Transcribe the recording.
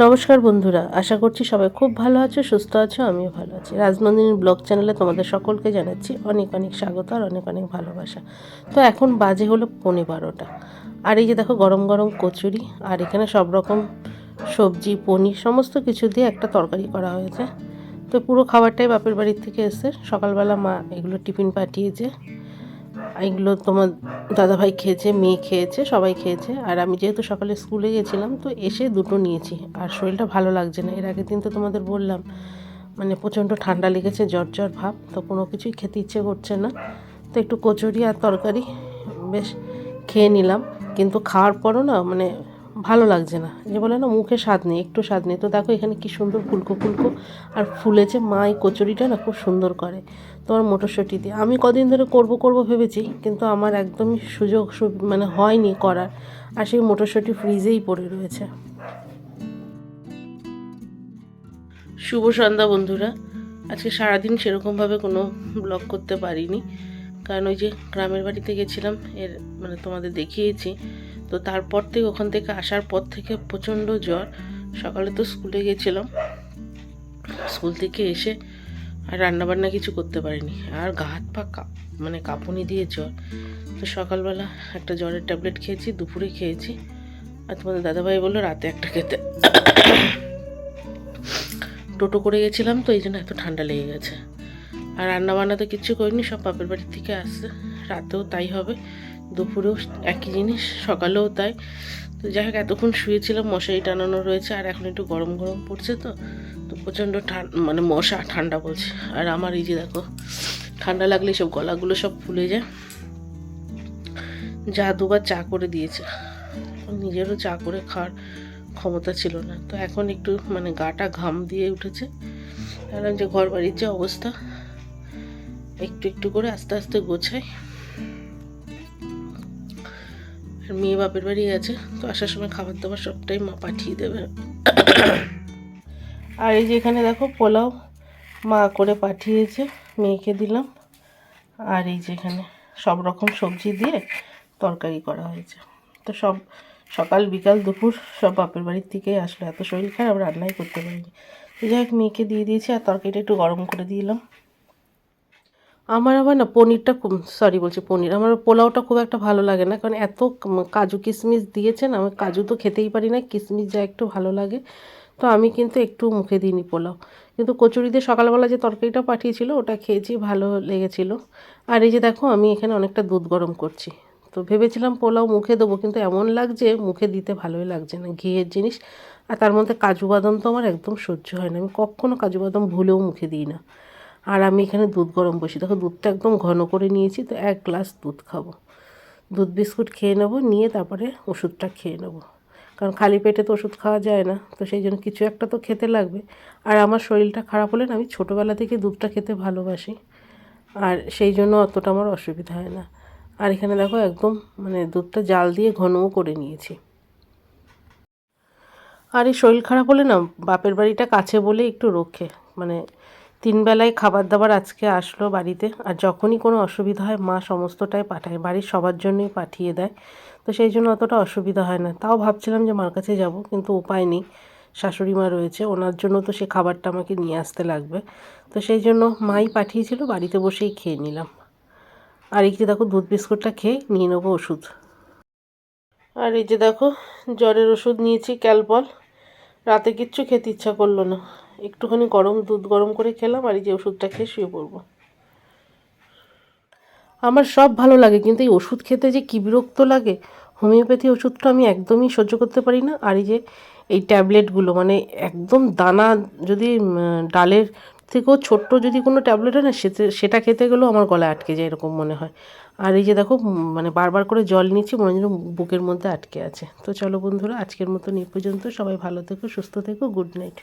নমস্কার বন্ধুরা, আশা করছি সবাই খুব ভালো আছো, সুস্থ আছো, আমিও ভালো আছি। রাজনন্দিনী ব্লগ চ্যানেলে তোমাদের সকলকে জানাচ্ছি অনেক অনেক স্বাগত আর অনেক অনেক ভালোবাসা। তো এখন বাজে হলো পৌনে বারোটা। আর এই যে দেখো গরম গরম কচুরি, আর এখানে সব রকম সবজি, পনির, সমস্ত কিছু দিয়ে একটা তরকারি করা হয়েছে। তো পুরো খাবারটাই বাপের বাড়ির থেকে এসে সকালবেলা মা এগুলো টিফিন পাঠিয়েছে। এগুলো তোমার দাদাভাই খেয়েছে, মেয়ে খেয়েছে, সবাই খেয়েছে। আর আমি যেহেতু সকালে স্কুলে গেছিলাম, তো এসে দুটো নিয়েছি। আর শরীরটা ভালো লাগছে না। এর আগের দিন তো তোমাদের বললাম মানে প্রচণ্ড ঠান্ডা লেগেছে, জ্বর জ্বর ভাব, তো কোনো কিছুই খেতে ইচ্ছে করছে না। তো একটু কচুরি আর তরকারি, বেশ খেয়ে নিলাম। কিন্তু খাওয়ার পরও না মানে ভালো লাগছে না। যে বলে না, মুখে স্বাদ নেই, একটু স্বাদ নেই। তো দেখো এখানে কি সুন্দর ফুলকো ফুলকো আর ফুলেছে মা এই কচুরিটা না খুব সুন্দর করে। তোমার মটরশুঁটি দিয়ে। আমি কদিন ধরে করব করব ভেবেছি, কিন্তু আমার একদমই সুযোগ মানে হয়নি করার। আর সেই মটরশুঁটি ফ্রিজেই পড়ে রয়েছে। শুভ সন্ধ্যা বন্ধুরা। আজকে সারাদিন সেরকমভাবে কোনো ব্লগ করতে পারিনি। কারণ ওই যে গ্রামের বাড়িতে গেছিলাম, এর মানে তোমাদের দেখিয়েছি। তো তারপর থেকে ওখান থেকে আসার পর থেকে প্রচণ্ড জ্বর। সকালে তো স্কুলে গেছিলাম। স্কুল থেকে এসে আর রান্নাবান্না কিছু করতে পারিনি। আর গা হাত পা মানে কাঁপুনি দিয়ে জ্বর। তো সকালবেলা একটা জ্বরের ট্যাবলেট খেয়েছি, দুপুরে খেয়েছি। আর তোমাদের দাদাভাই বলল রাতে একটা খেতে। টোটো করে গেছিলাম তো, এই জন্য এত ঠান্ডা লেগে গেছে। আর রান্না বান্না তো কিচ্ছু করিনি, সব বাপের বাড়ির থেকে আসছে। রাতেও তাই হবে। দুপুরেও একই জিনিস, সকালেও তাই। তো যাই হোক, এতক্ষণ শুয়েছিলাম, মশারি টানানো রয়েছে, আর এখন একটু গরম গরম পড়ছে তো তো প্রচণ্ড ঠান্ডা মানে মশা, ঠান্ডা বলছে। আর আমার এই যে দেখো, ঠান্ডা লাগলে সব গলাগুলো সব ফুলে যায়। যা দুবার চা করে দিয়েছে। নিজেরও চা করে খাওয়ার ক্ষমতা ছিল না। তো এখন একটু মানে গাটা ঘাম দিয়ে উঠেছে। আর যে ঘর বাড়ির যে অবস্থা, একটু একটু করে আস্তে আস্তে গোছাই। আর মেয়ে বাপের বাড়ি গেছে, তো আসার সময় খাবার দাবার সবটাই মা পাঠিয়ে দেবে। আর এই যে এখানে দেখো পোলাও মা করে পাঠিয়েছে, মেয়েকে দিলাম। আর এই যে এখানে সব রকম সবজি দিয়ে তরকারি করা হয়েছে। তো সব সকাল, বিকাল, দুপুর সব বাপের বাড়ির থেকেই আসলো। এত শরীর খারাপ, রান্নাই করতে পারিনি। তো যাই হোক, মেয়েকে দিয়ে দিয়েছি আর তরকারিটা একটু গরম করে দিলাম আমার আবার না পনিরটা সরি বলছি পনির, আমার পোলাওটা খুব একটা ভালো লাগে না, কারণ এত কাজু কিশমিশ দিয়েছেন, আমি কাজু তো খেতেই পারি না কিশমিশ যা একটু ভালো লাগে। তো আমি কিন্তু একটু মুখে দিইনি পোলাও। কিন্তু কচুরি দিয়ে সকালবেলা যে তরকারিটা পাঠিয়েছিল, ওটা খেয়েছি, ভালো লেগেছিল। আর এই যে দেখো, আমি এখানে অনেকটা দুধ গরম করছি। তো ভেবেছিলাম পোলাও মুখে দেবো, কিন্তু এমন লাগছে মুখে দিতে ভালোই লাগছে না, ঘিয়ের জিনিস। আর তার মধ্যে কাজু বাদাম তো আমার একদম সহ্য হয় না, আমি কখনও কাজু বাদাম ভুলেও মুখে দিই না। আর আমি এখানে দুধ গরম বসি। দেখো, দুধটা একদম ঘন করে নিয়েছি, তো এক গ্লাস দুধ খাব। দুধ বিস্কুট খেয়ে নেব, নিয়ে তারপরে ওষুধটা খেয়ে নেব। কারণ খালি পেটে তো ওষুধ খাওয়া যায় না, তো সেই জন্য কিছু একটা তো খেতে লাগবে। আর আমার শরীরটা খারাপ হলে না, আমি ছোটোবেলা থেকে দুধটা খেতে ভালোবাসি। আর সেই জন্য অতটা আমার অসুবিধা হয় না। আর এখানে দেখো, একদম মানে দুধটা জাল দিয়ে ঘনও করে নিয়েছি। আর এই শরীর খারাপ হলে না, বাপের বাড়িটা কাছে বলে একটু রক্ষে মানে তিন বেলায় খাবার দাবার আজকে আসলো বাড়িতে আর যখনই কোনো অসুবিধা হয়, মা সমস্তটাই পাঠায়, বাড়ির সবার জন্যই পাঠিয়ে দেয়। তো সেই জন্য অতটা অসুবিধা হয় না। তাও ভাবছিলাম যে মার কাছে যাব, কিন্তু উপায় নেই। শাশুড়ি মা রয়েছে, ওনার জন্য তো সে খাবারটা আমাকে নিয়ে আসতে লাগবে। তো সেই জন্য মাই পাঠিয়েছিল, বাড়িতে বসেই খেয়ে নিলাম। আর এই যে দেখো, দুধ বিস্কুটটা খেয়ে নিয়ে নেব ওষুধ। আর এই যে দেখো, জ্বরের ওষুধ নিয়েছি, ক্যালপল। রাতে কিচ্ছু খেতে ইচ্ছা করল না। একটুখানি গরম দুধ গরম করে খেলাম আর এই যে ওষুধটা খেয়ে শুয়ে পড়ব। আমার সব ভালো লাগে, কিন্তু এই ওষুধ খেতে যে কী বিরক্ত লাগে, হোমিওপ্যাথি ওষুধটা আমি একদমই সহ্য করতে পারি না। আর এই যে এই ট্যাবলেটগুলো মানে একদম দানা যদি ডালের থেকেও ছোট্ট যদি কোনো ট্যাবলেট হয় না সেটা খেতে গেলেও আমার গলায় আটকে যায় এরকম মনে হয়। আর এই যে দেখো মানে বারবার করে জল নিচ্ছি, মনে যেন বুকের মধ্যে আটকে আছে। তো চলো বন্ধুরা, আজকের মতন এই পর্যন্ত। সবাই ভালো থেকো, সুস্থ থেকো, গুড নাইট।